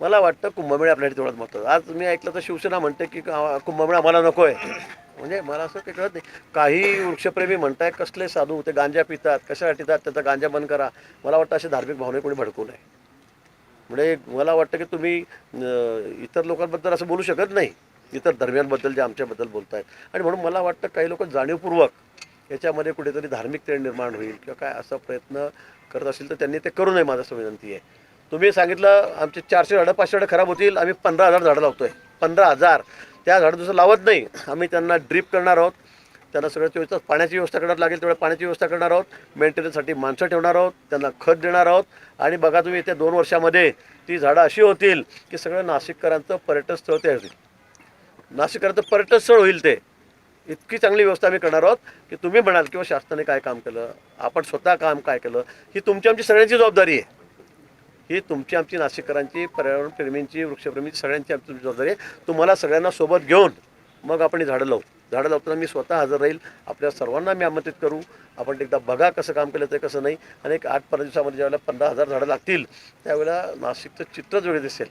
मला वाटतं कुंभमेळा आपल्यासाठी तेवढंच महत्त्वाचं आज मी ऐकलं तर शिवसेना म्हणते की कुंभमेळा आम्हाला नको आहे म्हणजे मला असं काही कळत नाही. काही वृक्षप्रेमी म्हणताय कसले साधू ते गांजा पितात कशासाठी पितात त्याचा गांजा बंद करा. मला वाटतं असे धार्मिक भावने कोणी भडकू नये. म्हणजे मला वाटतं की तुम्ही इतर लोकांबद्दल असं बोलू शकत नाही. इतर धर्मियांबद्दल जे आमच्याबद्दल बोलत आहेत आणि म्हणून मला वाटतं काही लोक जाणीवपूर्वक याच्यामध्ये कुठेतरी धार्मिक तेढ निर्माण होईल किंवा काय असा प्रयत्न करत असेल तर त्यांनी ते करू नये माझं असं विनंती आहे. तुम्ही सांगितलं आमचे चारशे झाडं पाचशे झाडं खराब होतील आम्ही पंधरा हजार झाडं लावतोय. पंधरा हजार. त्या झाडं दुसरं लावत नाही. आम्ही त्यांना ड्रीप करणार आहोत. त्यांना सगळं चोवीस पाण्याची व्यवस्था करणार लागेल तेवढ्या पाण्याची व्यवस्था करणार आहोत. मेंटेनन्ससाठी माणसं ठेवणार आहोत. त्यांना खत देणार आहोत. आणि बघा तुम्ही येत्या दोन वर्षामध्ये ती झाडं अशी होतील की सगळं नाशिककरांचं पर्यटनस्थळ ते होईल. नाशिककरांचं पर्यटन स्थळ होईल ते. इतकी चांगली व्यवस्था आम्ही करणार आहोत की तुम्ही म्हणाल किंवा शासनाने काय काम केलं आपण स्वतः काम काय केलं ही तुमची आमची सगळ्यांची जबाबदारी आहे. ही तुमची आमची नाशिककरांची पर्यावरणप्रेमींची वृक्षप्रेमींची सगळ्यांची आमची जबाबदारी आहे. तुम्हाला सगळ्यांना सोबत घेऊन मग आपण ही झाडं लावू. झाडं लावताना मी स्वतः हजर राहील. आपल्या सर्वांना मी आमंत्रित करू. आपण एकदा बघा कसं काम केलं ते कसं नाही. आणि एक आठ पंधरा दिवसामध्ये ज्यावेळेला पंधरा हजार झाडं लागतील त्यावेळेला नाशिकचं चित्रच वेगळं दिसेल.